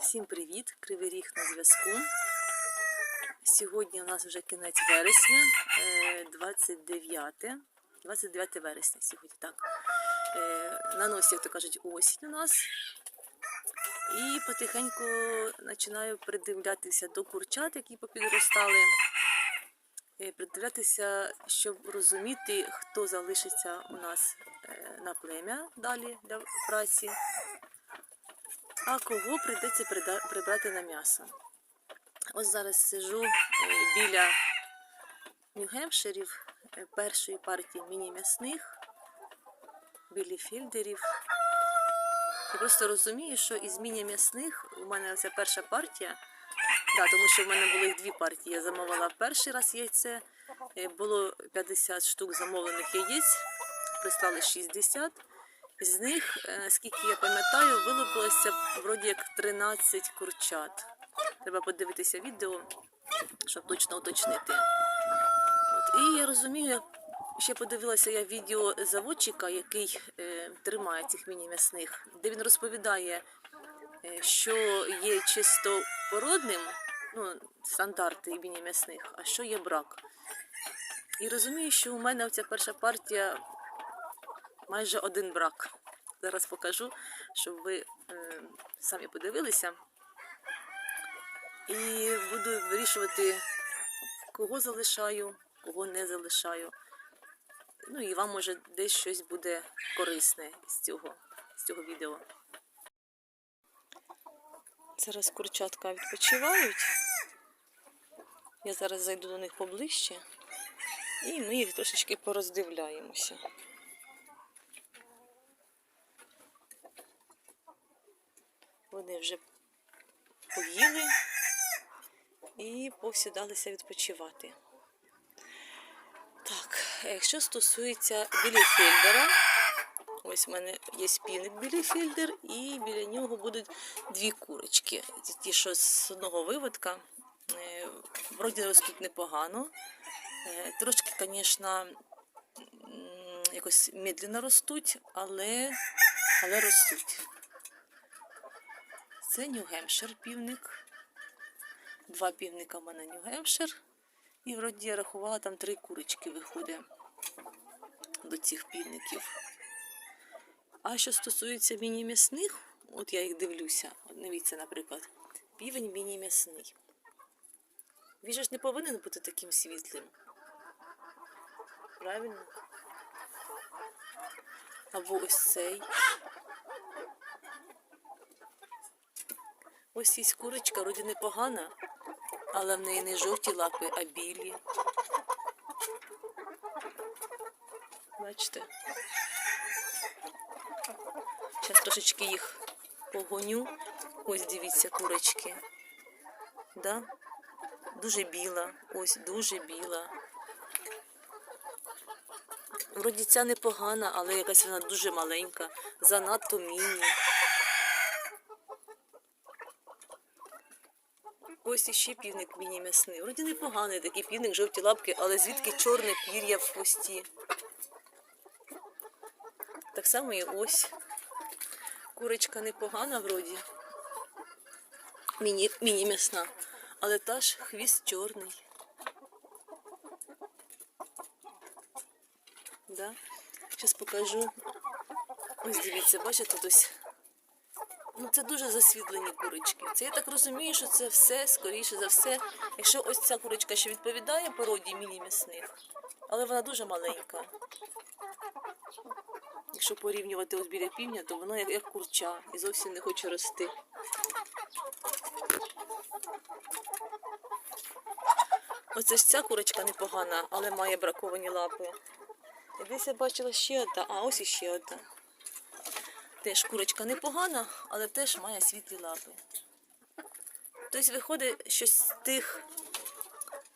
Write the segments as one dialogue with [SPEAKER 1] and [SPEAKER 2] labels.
[SPEAKER 1] Всім привіт! Кривий Ріг на зв'язку. Сьогодні у нас вже кінець вересня, е, 29, 29 вересня сьогодні, так. Е, На носі, як то кажуть, осінь у нас. І потихеньку починаю придивлятися до курчат, які попідростали. Е, Придивлятися, щоб розуміти, хто залишиться у нас на плем'я далі для праці а кого прийдеться прибрати на м'ясо. Ось зараз сижу е, біля Нью-Гемпширів е, першої партії міні-м'ясних, біля фільдерів. Я просто розумію, що із міні-м'ясних у мене ця перша партія, да, тому що в мене були дві партії. Я замовила перший раз яйце, е, було 50 штук замовлених яєць, прислали 60. З них, е, наскільки я пам'ятаю, вилупилося вроді як 13 курчат. Треба подивитися відео, щоб точно уточнити. От, і я розумію, ще подивилася я відео заводчика, який е, тримає цих міні-м'ясних, де він розповідає, е, що є чисто породним, ну, стандарти міні-м'ясних, а що є брак. І розумію, що у мене оця перша партія майже один брак. Зараз покажу, щоб ви е, самі подивилися. І буду вирішувати, кого залишаю, кого не залишаю. Ну і вам може десь щось буде корисне з цього, з цього відео. Зараз курчатка відпочивають. Я зараз зайду до них поближче і ми їх трошечки пороздивляємося. Вони вже поїли і посідалися відпочивати. Так, якщо стосується біліфельдера, ось в мене є півник біліфельдер, і біля нього будуть дві курочки. Ті, що з одного виводка. Е, Вроді ростуть непогано. Е, Трошки, звісно, якось медленно ростуть, але, але ростуть. Це Нью-Гемпшир півник. Два півника в мене Нью-Гемпшир. І вроді я рахувала, там три курочки виходить до цих півників. А що стосується міні-м'ясних, от я їх дивлюся. Дивіться, наприклад, півень міні-м'ясний. Він же ж не повинен бути таким світлим. Правильно? Або ось цей. Ось є курочка, вроді непогана, але в неї не жовті лапи, а білі. Бачите? Зараз трошечки їх погоню. Ось дивіться, курочки. Да? Дуже біла, ось дуже біла. Вроді ця непогана, але якась вона дуже маленька, занадто міні. Ось іще півник міні-м'ясний. Вроді непоганий такий півник, жовті лапки, але звідки чорне пір'я в хвості. Так само і ось. Курочка непогана вроді. Міні, міні-м'ясна. Але та ж хвіст чорний. Да? Покажу. Ось дивіться, бачите, тут ось Ну, це дуже засвітлені курочки. Це я так розумію, що це все, скоріше за все. Якщо ось ця курочка ще відповідає породі міні-м'ясних, але вона дуже маленька. Якщо порівнювати ось біля півня, то вона як, як курча і зовсім не хоче рости. Оце ж ця курочка непогана, але має браковані лапи. І десь я бачила ще одна, а ось іще одна. Теж курочка непогана, але теж має світлі лапи. Тобто виходить, що з тих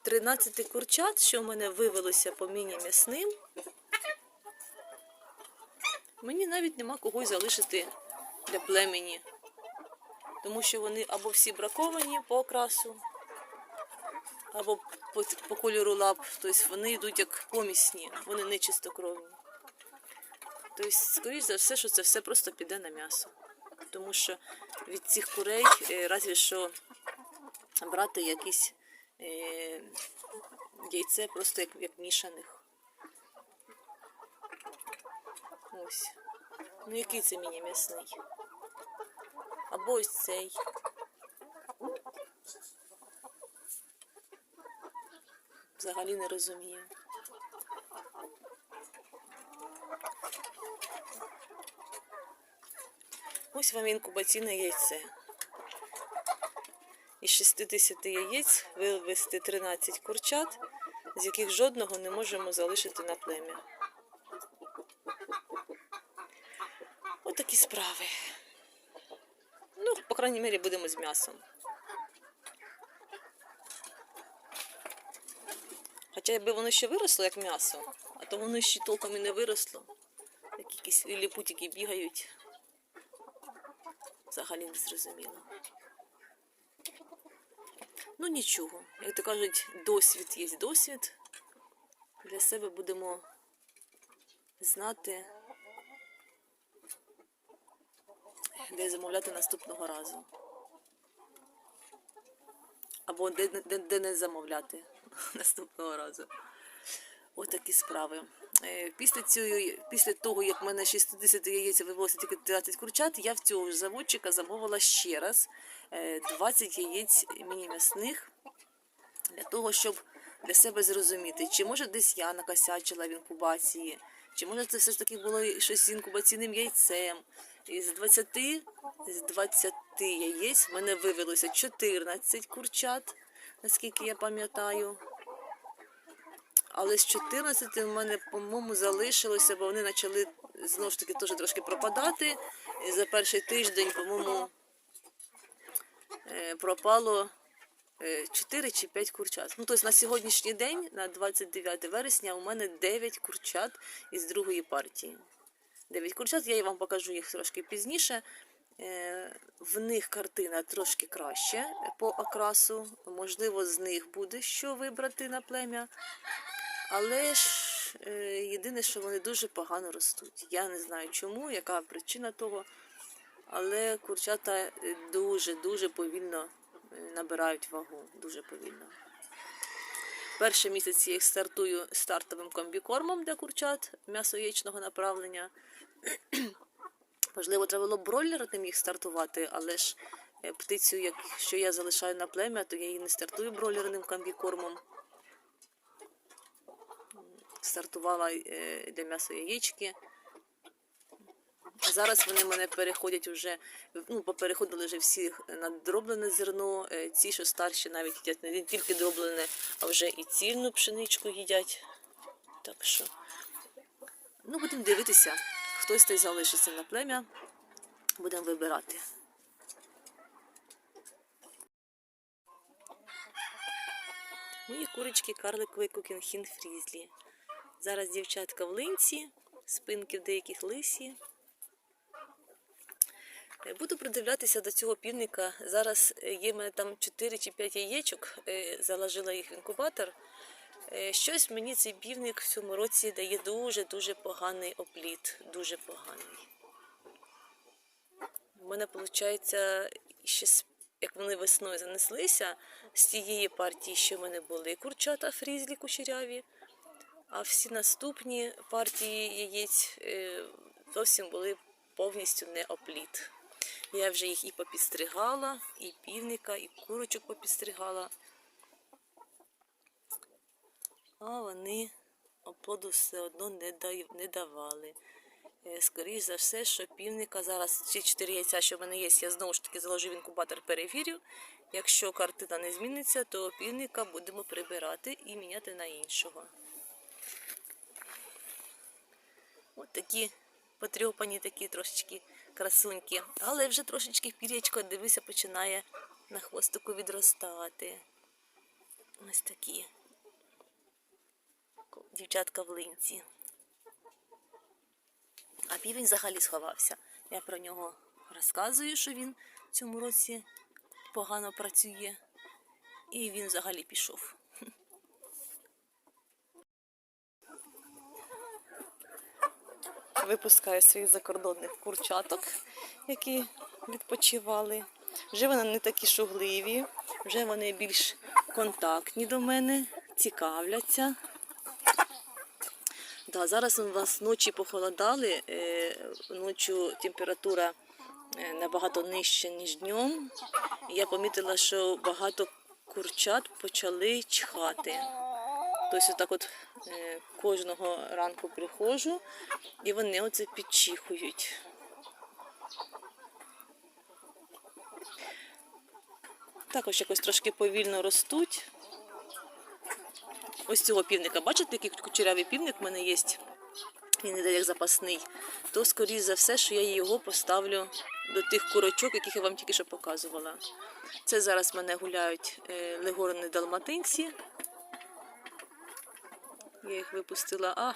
[SPEAKER 1] 13 курчат, що в мене вивелося по міні-м'ясним, мені навіть нема когось залишити для племені. Тому що вони або всі браковані по окрасу, або по кольору лап, тобто вони йдуть як помісні, вони не чистокровні. Тобто, скоріш за все, що це все просто піде на м'ясо. тому що від цих курей е, разві що брати якісь е, яйце просто як, як мішаних. Ось. Ну який це мені м'ясний? Або ось цей. Взагалі не розумію. Ось вам інкубаційне яйце. Із 60 яєць вивести 13 курчат, з яких жодного не можемо залишити на плем'я. Ось такі справи. Ну, по крайній мірі, будемо з м'ясом. Хоча якби воно ще виросло, як м'ясо, а то воно ще толком і не виросло. Як якісь ліпутики бігають. Взагалі не зрозуміло. Ну нічого. Як то кажуть, досвід є досвід. Для себе будемо знати, де замовляти наступного разу. Або де, де, де не замовляти наступного разу. Ось такі справи. Е, Після, цього, після того, як в мене 60 яєць вивозить тільки 13 курчат, я в цього ж заводчика замовила ще раз е, 20 яєць міні-м'ясних для того, щоб для себе зрозуміти, чи може десь я накосячила в інкубації, чи може це все ж таки було щось з інкубаційним яйцем. Із 20, з 20 яєць в мене вивелося 14 курчат, наскільки я пам'ятаю. Але з 14 в мене, по-моєму, залишилося, бо вони почали знову ж таки теж трошки пропадати. І за перший тиждень, по-моєму, е, пропало 4 чи 5 курчат. Ну, тобто на сьогоднішній день, на 29 вересня, у мене 9 курчат із другої партії. 9 курчат, я вам покажу їх трошки пізніше. Е, В них картина трошки краще по окрасу. Можливо, з них буде що вибрати на плем'я. Але ж е, єдине, що вони дуже погано ростуть. Я не знаю чому, яка причина того. Але курчата дуже-дуже повільно е, набирають вагу. Дуже повільно. Перший місяць я їх стартую стартовим комбікормом для курчат м'ясо яєчного направлення. Можливо, треба було бройлерним їх стартувати, але ж е, птицю, якщо я залишаю на плем'я, то я її не стартую бройлерним комбікормом. Стартувала е, для м'яса яєчки. Зараз вони мене переходять вже, ну, попереходили вже всі на дроблене зерно. Е, Ці, що старші, навіть їдять не тільки дроблене, а вже і цільну пшеничку їдять. Так що, ну, будемо дивитися. Хтось той залишиться на плем'я, будемо вибирати. Мої курочки карликовий кукінхін фрізлі. Зараз дівчатка в линці, спинки в деяких лисі. Е, Буду придивлятися до цього півника. Зараз е, є в мене там 4 чи 5 яєчок, е, заложила їх в інкубатор. Щось мені цей півник в цьому році дає дуже-дуже поганий опліт. Дуже поганий. У мене виходить, ще як вони весною занеслися, з тієї партії, що в мене були курчата фрізлі кучеряві, а всі наступні партії яєць е, зовсім були повністю не опліт. Я вже їх і попідстригала, і півника, і курочок попідстригала. А вони оплоду все одно не, давали. Е, Скоріш за все, що півника зараз ці чотири яйця, що в мене є, я знову ж таки заложу в інкубатор, перевірю. Якщо картина не зміниться, то півника будемо прибирати і міняти на іншого. От такі потрьопані, такі трошечки красуньки. Але вже трошечки пір'ячко, дивися, починає на хвостику відростати. Ось такі дівчатка в линці. А півень взагалі сховався. Я про нього розказую, що він в цьому році погано працює. І він взагалі пішов. Випускаю своїх закордонних курчаток, які відпочивали. Вже вони не такі шугливі, вже вони більш контактні до мене, цікавляться. Да, зараз у нас ночі похолодали, е, ночі температура е, набагато нижча, ніж днем. Я помітила, що багато курчат почали чхати. Тобто отак от е, кожного ранку приходжу, і вони оце підчихують. Також якось трошки повільно ростуть. Ось цього півника. Бачите, який кучерявий півник в мене є? Він іде як запасний. То, скоріш за все, що я його поставлю до тих курочок, яких я вам тільки що показувала. Це зараз в мене гуляють е, легорни далматинці. Я їх випустила. А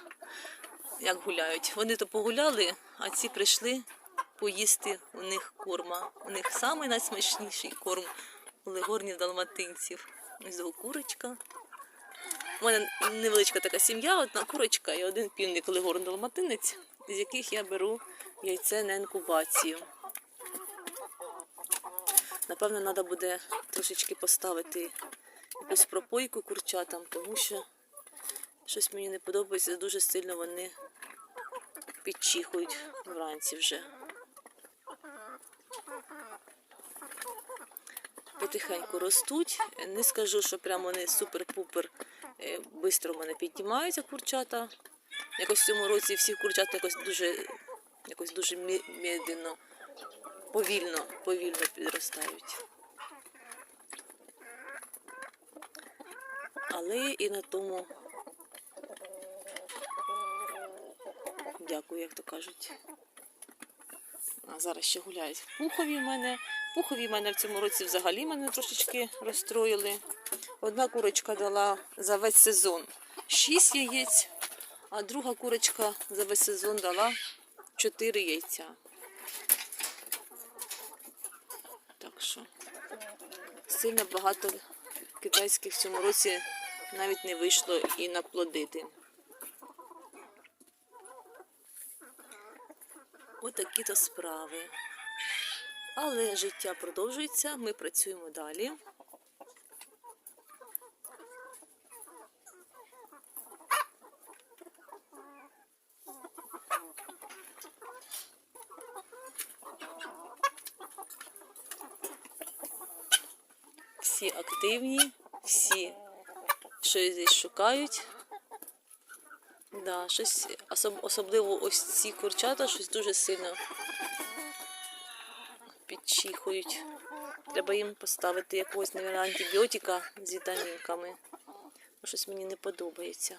[SPEAKER 1] як гуляють? Вони то погуляли, а ці прийшли поїсти у них корма. У них найсмачніший корм у легорні далматинців. Ось курочка. У мене невеличка така сім'я, одна курочка і один півник легорн далматинець, з яких я беру яйце на інкубацію. Напевно, треба буде трошечки поставити якусь пропойку курчатам, тому що щось мені не подобається, дуже сильно вони підчихують вранці вже. Потихеньку ростуть. Не скажу, що прямо вони супер-пупер швидко в мене піднімаються курчата. Якось в цьому році всі курчата якось дуже, якось дуже медленно, повільно, повільно підростають. Але і на тому дякую, як то кажуть. А зараз ще гуляють пухові в мене. Пухові в мене в цьому році взагалі мене трошечки розстроїли. Одна курочка дала за весь сезон 6 яєць, а друга курочка за весь сезон дала 4 яйця. Так що сильно багато китайських в цьому році навіть не вийшло і наплодити. Отакі то справи. Але життя продовжується, ми працюємо далі. Всі активні, всі щось десь шукають. Да, щось особ- особливо ось ці курчата щось дуже сильно підчихують. Треба їм поставити якогось, мабуть, антибіотика з вітамінками. Щось мені не подобається.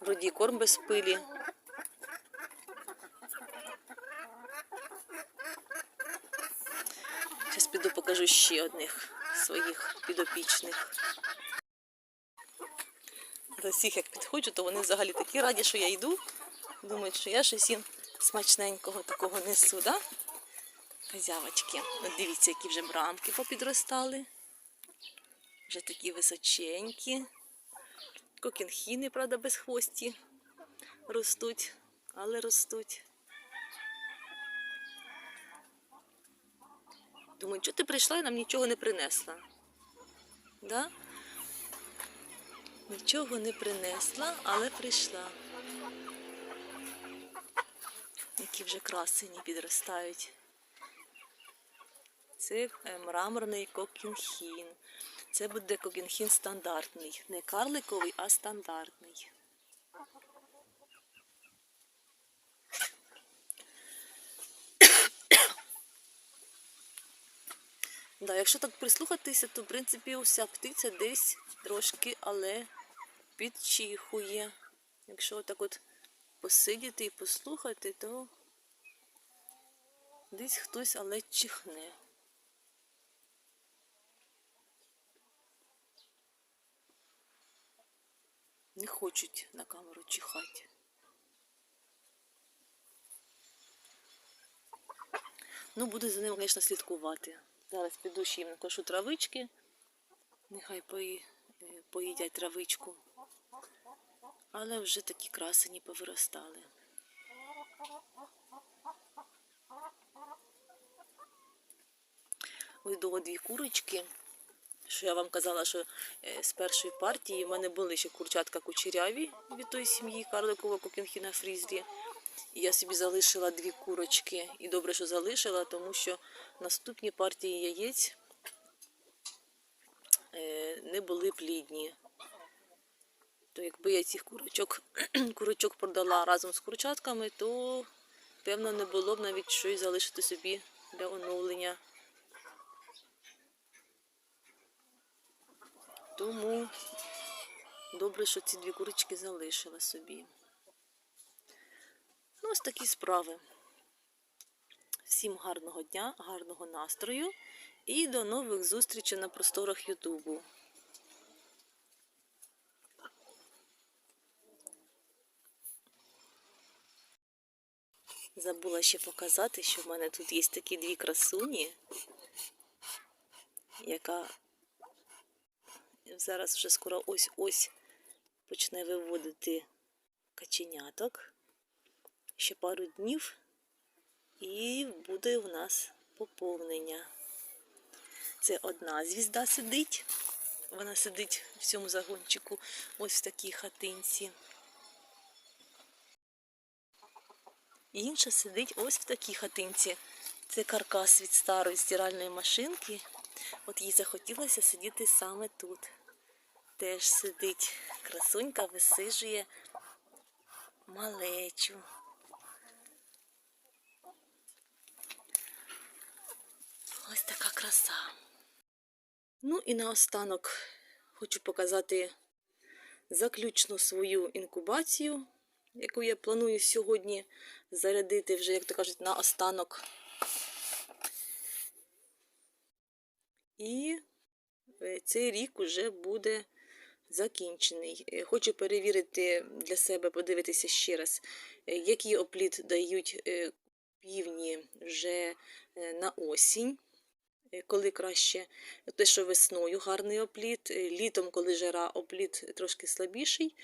[SPEAKER 1] Вроді корм без пилі. Зараз піду покажу ще одних своїх підопічних. До всіх як підходжу, то вони взагалі такі раді, що я йду. Думають, що я щось їм смачненького такого несу, да? Козявочки. От дивіться, які вже брамки попідростали. Вже такі височенькі. Кокінхіни, правда, без хвості ростуть, але ростуть. Думаю, чого ти прийшла і нам нічого не принесла? Да? Нічого не принесла, але прийшла. Які вже красені підростають. Це е, мраморний кокінхін. Це буде кокінхін стандартний. Не карликовий, а стандартний. Да, якщо так прислухатися, то в принципі уся птиця десь трошки, але підчихує. Якщо так от посидіти і послухати, то десь хтось але чихне. Не хочуть на камеру чихати. Ну, буду за ним, звісно, слідкувати. Зараз піду ще їм накошу травички. Нехай е, поїдять травичку. Але вже такі красені повиростали. Ось дві курочки. Що я вам казала, що е, з першої партії в мене були ще курчатка кучеряві від тої сім'ї Карликова Кокінхіна Фрізлі. І я собі залишила дві курочки. І добре, що залишила, тому що наступні партії яєць е, не були плідні. То якби я цих курочок, курочок продала разом з курчатками, то певно не було б навіть щось залишити собі для оновлення. Тому добре, що ці дві курочки залишила собі. Ну, ось такі справи. Всім гарного дня, гарного настрою і до нових зустрічей на просторах Ютубу. Забула ще показати, що в мене тут є такі дві красуні, яка зараз вже скоро ось-ось почне виводити каченяток. Ще пару днів і буде у нас поповнення. Це одна звізда сидить. Вона сидить в цьому загончику, ось в такій хатинці. Інша сидить ось в такій хатинці. Це каркас від старої стиральної машинки. От їй захотілося сидіти саме тут. Теж сидить красунька, висижує малечу. Ось така краса. Ну і наостанок хочу показати заключну свою інкубацію, яку я планую сьогодні зарядити вже, як то кажуть, на останок. І е, цей рік вже буде закінчений. Е, Хочу перевірити для себе, подивитися ще раз, е, який опліт дають півні вже на осінь. Е, Коли краще те, що весною гарний опліт, е, літом, коли жара, опліт трошки слабіший.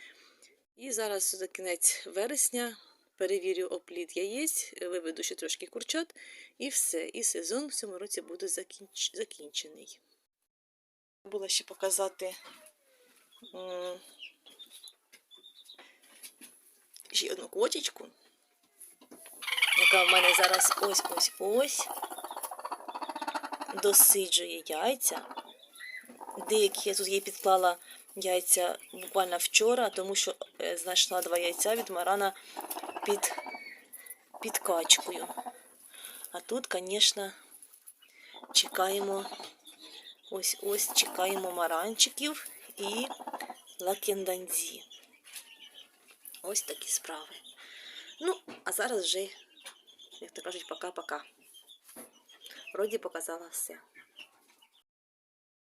[SPEAKER 1] І зараз за кінець вересня перевірю опліт яєць, е, виведу ще трошки курчат, і все. І сезон в цьому році буде закінч... закінчений. Була ще показати ще одну кочечку, яка в мене зараз ось-ось-ось досиджує яйця. Деякі я тут їй підклала яйця буквально вчора, тому що е, знайшла два яйця від Марана під, під качкою. А тут, звісно, чекаємо ось ось чекаємо маранчиків і лакенданзі. Ось такі справи. Ну, а зараз вже, як то кажуть, пока-пока. Вроді показала все.